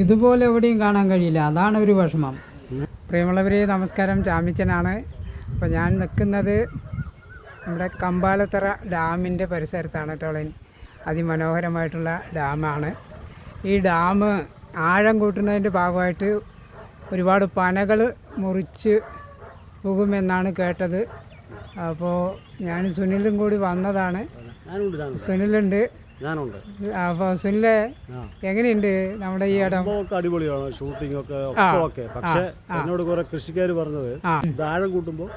ഇതുപോലെ എവിടെയും കാണാൻ കഴിയില്ല. അതാണ് ഒരു വിഷമം. പ്രിയമുള്ളവരെ നമസ്കാരം. ചാമിച്ചനാണ് അപ്പോൾ ഞാൻ നിൽക്കുന്നത് നമ്മുടെ കമ്പാലത്തറ ഡാമിന്റെ പരിസരത്താണ് ടോളൻ അതിമനോഹരമായിട്ടുള്ള ഡാമാണ്. ഈ ഡാം ആഴം കൂട്ടുന്നതിന്റെ ഭാഗമായിട്ട് ഒരുപാട് പനകൾ മുറിച്ച് പോകുമെന്നാണ് കേട്ടത്. അപ്പോൾ ഞാൻ സുനിലും കൂടി വന്നതാണ്. സുനിലുണ്ട്. ഞാനുണ്ട്. സുനിലെ എങ്ങനെയുണ്ട് നമ്മുടെ ഈ ഇടം? അടിപൊളിയാണ് ഷൂട്ടിംഗ് ഒക്കെ ഒക്കെ ഓക്കെ പക്ഷെ എന്നോട് കുറെ കൃഷിക്കാർ പറഞ്ഞത് ദാഴം കൂട്ടുമ്പോൾ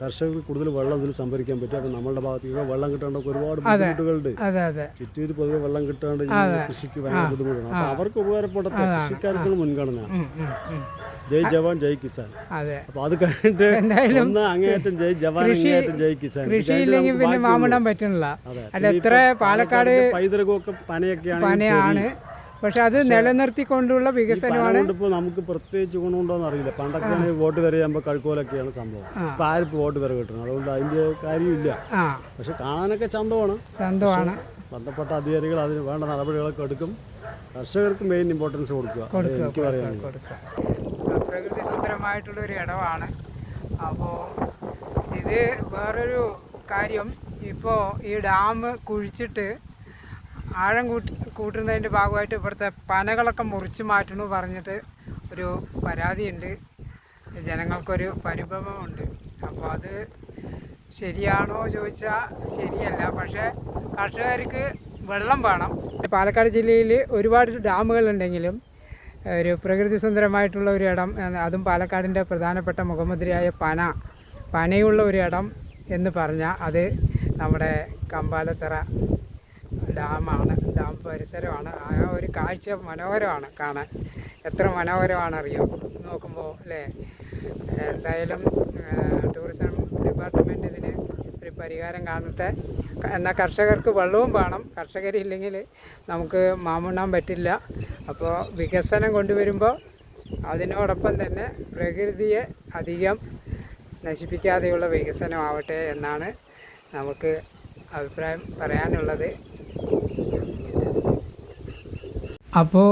കർഷകർ കർഷകർക്ക് കൂടുതൽ വെള്ളം ഇതിൽ സംഭരിക്കാൻ പറ്റും. അപ്പം നമ്മളുടെ ഭാഗത്ത് വെള്ളം കിട്ടാണ്ടൊക്കെ ഒരുപാട് ബുദ്ധിമുട്ടുകളുണ്ട്. ചുറ്റൂര് പൊതുവെ വെള്ളം കിട്ടാണ്ട് കൃഷിക്ക് ഭയങ്കര ബുദ്ധിമുട്ടാണ്. അപ്പൊ അവർക്ക് ഉപകാരപ്പെടാത്ത കൃഷിക്കാർക്കുള്ള മുൻഗണന. ജയ് ജവാൻ ജയ് കിസാൻ. അതെ. അപ്പൊ അത് കഴിഞ്ഞിട്ട് ഒന്ന് അങ്ങേയറ്റം ജയ് ജവാൻ അങ്ങേയറ്റം ജയ് കിസാൻ. കൃഷിയില്ലെങ്കിൽ പിന്നെ മാമിടാൻ പറ്റുന്നില്ല. അല്ല എത്ര പാലക്കാട് പൈതൃകമൊക്കെ പനയൊക്കെയാണ് പനയാണ് പക്ഷെ അത് നിലനിർത്തിക്കൊണ്ടുള്ള വികസനമാണ്. ഇപ്പോൾ നമുക്ക് പ്രത്യേകിച്ച് ഗുണമുണ്ടോന്ന് അറിയില്ല. പണ്ടൊക്കെ വോട്ട് വരെ ചെയ്യുമ്പോൾ കഴുക്കോലൊക്കെയാണ് സംഭവം. ഇപ്പം ആരും വോട്ട് വരെ കിട്ടണം. അതുകൊണ്ട് അതിന്റെ കാര്യമില്ല പക്ഷെ കാണാനൊക്കെ ചന്തമാണ്. ചന്തമാണ്. ബന്ധപ്പെട്ട അധികാരികൾ അതിന് വേണ്ട നടപടികളൊക്കെ എടുക്കും. കർഷകർക്ക് മെയിൻ ഇമ്പോർട്ടൻസ് കൊടുക്കുക. എനിക്ക് പറയാനുള്ളത്. കൊടുക്കുക. പ്രകൃതി സുന്ദരമായിട്ടുള്ളൊരു ഇടമാണ്. അപ്പോൾ ഇത് വേറൊരു കാര്യം. ഇപ്പോൾ ഈ ഡാം കുഴിച്ചിട്ട് ആഴം കൂട്ടി കൂട്ടുന്നതിന്റെ ഭാഗമായിട്ട് ഇവിടുത്തെ പനകളൊക്കെ മുറിച്ച് മാറ്റണു പറഞ്ഞിട്ട് ഒരു പരാതിയുണ്ട്. ജനങ്ങൾക്കൊരു പരിഭവമുണ്ട്. അപ്പോൾ അത് ശരിയാണോ ചോദിച്ചാൽ ശരിയല്ല. പക്ഷേ കർഷകർക്ക് വെള്ളം വേണം. പാലക്കാട് ജില്ലയിൽ ഒരുപാട് ഡാമുകളുണ്ടെങ്കിലും ഒരു പ്രകൃതി സുന്ദരമായിട്ടുള്ള ഒരു ഇടം അതും പാലക്കാടിന്റെ പ്രധാനപ്പെട്ട മുഖമുദ്രയായ പന. പനയുള്ള ഒരു ഇടം എന്ന് പറഞ്ഞാൽ അത് നമ്മുടെ കമ്പാലത്തറ ഡാമാണ് ഡാം പരിസരമാണ്. ആ ഒരു കാഴ്ച മനോഹരമാണ് കാണാൻ. എത്ര മനോഹരമാണ് അറിയോ നോക്കുമ്പോൾ അല്ലേ? എന്തായാലും ടൂറിസം ഡിപ്പാർട്ട്മെന്റ് ഇതിന് ഒരു പരിഹാരം കാണട്ടെ. എന്നാൽ കർഷകർക്ക് വെള്ളവും വേണം. കർഷകരില്ലെങ്കിൽ നമുക്ക് മാമുണ്ണാൻ പറ്റില്ല. അപ്പോൾ വികസനം കൊണ്ടുവരുമ്പോൾ അതിനോടൊപ്പം തന്നെ പ്രകൃതിയെ അധികം നശിപ്പിക്കാതെയുള്ള വികസനമാവട്ടെ എന്നാണ് നമുക്ക് അഭിപ്രായം പറയാനുള്ളത്. അപ്പോൾ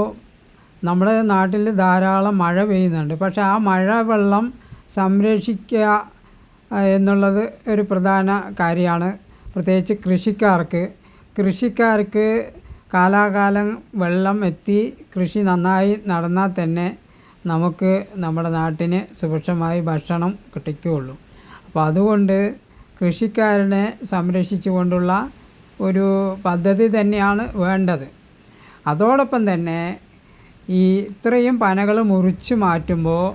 നമ്മുടെ നാട്ടിൽ ധാരാളം മഴ പെയ്യുന്നുണ്ട്. പക്ഷെ ആ മഴ വെള്ളം സംരക്ഷിക്കുക എന്നുള്ളത് ഒരു പ്രധാന കാര്യമാണ്. പ്രത്യേകിച്ച് കൃഷിക്കാർക്ക്. കൃഷിക്കാർക്ക് കാലാകാലം വെള്ളം എത്തി കൃഷി നന്നായി നടന്നാൽ തന്നെ നമുക്ക് നമ്മുടെ നാട്ടിന് സുഭിക്ഷമായി ഭക്ഷണം കിട്ടിക്കുകയുള്ളൂ അപ്പോൾ അതുകൊണ്ട് കൃഷിക്കാരനെ സംരക്ഷിച്ചുകൊണ്ടുള്ള ഒരു പദ്ധതി തന്നെയാണ് വേണ്ടത്. അതോടൊപ്പം തന്നെ ഈ ഇത്രയും പനകൾ മുറിച്ച് മാറ്റുമ്പോൾ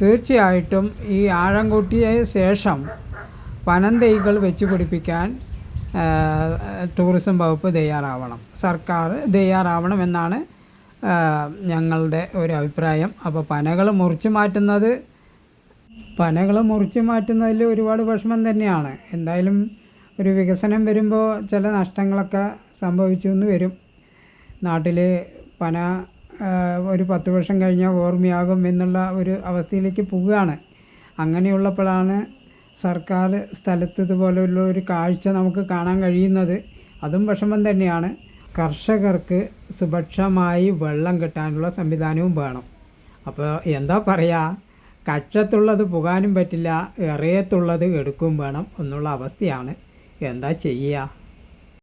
തീർച്ചയായിട്ടും ഈ ആഴം കൂട്ടിയ ശേഷം പനം തൈകൾ വെച്ച് പിടിപ്പിക്കാൻ ടൂറിസം വകുപ്പ് തയ്യാറാവണം. സർക്കാർ തയ്യാറാവണം എന്നാണ് ഞങ്ങളുടെ ഒരു അഭിപ്രായം. അപ്പോൾ പനകൾ മുറിച്ച് മാറ്റുന്നത് പനകൾ മുറിച്ച് മാറ്റുന്നതിൽ ഒരുപാട് വിഷമം തന്നെയാണ്. എന്തായാലും ഒരു വികസനം വരുമ്പോൾ ചില നഷ്ടങ്ങളൊക്കെ സംഭവിച്ചു എന്ന് വരും. നാട്ടിൽ പന ഒരു പത്ത് വർഷം കഴിഞ്ഞാൽ ഓർമ്മയാകും എന്നുള്ള ഒരു അവസ്ഥയിലേക്ക് പോവുകയാണ്. അങ്ങനെയുള്ളപ്പോഴാണ് സർക്കാർ സ്ഥലത്ത് ഇതുപോലെയുള്ള ഒരു കാഴ്ച നമുക്ക് കാണാൻ കഴിയുന്നത് അതും വിഷമം തന്നെയാണ്. കർഷകർക്ക് സുഭിക്ഷമായി വെള്ളം കിട്ടാനുള്ള സംവിധാനവും വേണം. അപ്പോൾ എന്താ പറയുക കക്ഷത്തുള്ളത് പോകാനും പറ്റില്ല ഇറയത്തുള്ളത് എടുക്കും വേണം എന്നുള്ള അവസ്ഥയാണ്. എന്താ ചെയ്യുക?